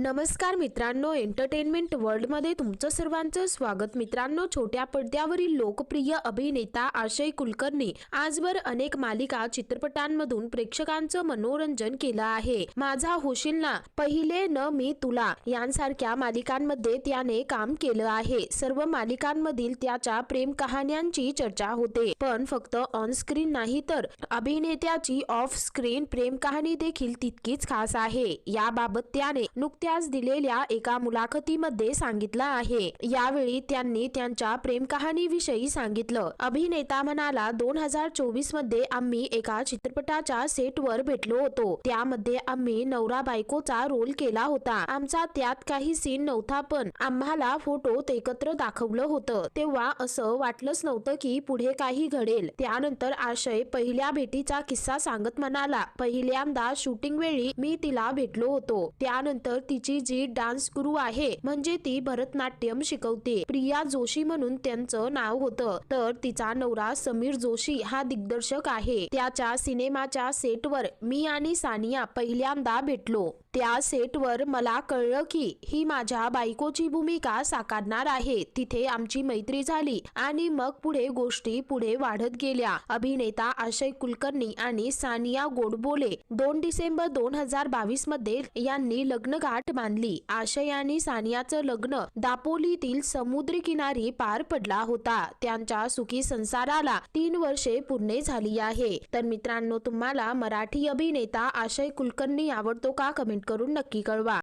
नमस्कार मित्रांनो एंटरटेनमेंट वर्ल्डमध्ये तुमचं सर्वांचं स्वागत. मित्रांनो छोट्या पडद्यावरील लोकप्रिय अभिनेता आशय कुलकर्णी आजवर अनेक मालिका चित्रपटांमधून प्रेक्षकांचं मनोरंजन केलं आहे. माझा होशील ना पहिले न मी तुला यांसारख्या मालिकांमध्ये त्याने काम केलं आहे. सर्व मालिकांमधील त्याच्या प्रेम कहाण्यांची चर्चा होते. पण फक्त ऑन स्क्रीन नाही तर अभिनेत्याची ऑफ स्क्रीन प्रेम कहाणी देखील तितकीच खास आहे. याबाबत त्याने नुकत्याच दिलेल्या एका मुलाखतीमध्ये सांगितलं आहे. यावेळी त्यांनी त्यांच्या प्रेमकहाणीविषयी सांगितलं. अभिनेता म्हणाला दोन हजार चोवीसमध्ये आम्ही एका चित्रपटाच्या सेटवर भेटलो होतो. त्यामध्ये आम्ही नवरा बायकोचा रोल केला होता. आमचा त्यात काही सीन नव्हता पण आम्हाला फोटोत एकत्र दाखवलं होतं. तेव्हा असं वाटलंच नव्हतं की पुढे काही घडेल. त्यानंतर आशय पहिल्या भेटीचा किस्सा सांगत म्हणाला पहिल्यांदा शूटिंग वेळी मी तिला भेटलो होतो. त्यानंतर ती तिची जी डान्स गुरु आहे म्हणजे ती भरतनाट्यम शिकवते. प्रिया जोशी म्हणून त्यांचं नाव होतं. तर तिचा नवरा समीर जोशी हा दिग्दर्शक आहे. त्याच्या सिनेमाच्या सेटवर मी आणि सानिया पहिल्यांदा भेटलो. त्या सेटवर मला कळलं की ही माझ्या बायकोची भूमिका साकारणार आहे. तिथे आमची मैत्री झाली आणि मग पुढे गोष्टी पुढे वाढत गेल्या. अभिनेता आशय कुलकर्णी आणि सानिया गोडबोले दोन डिसेंबर दोन हजार बावीसमध्ये यांनी लग्नगाठ बांधली. आशय आणि सानियाचं लग्न दापोलीतील समुद्री किनारी पार पडला होता. त्यांच्या सुखी संसाराला तीन वर्षे पूर्ण झाली आहे. तर मित्रांनो तुम्हाला मराठी अभिनेता आशय कुलकर्णी आवडतो का? कमेंट करून नक्की कळवा.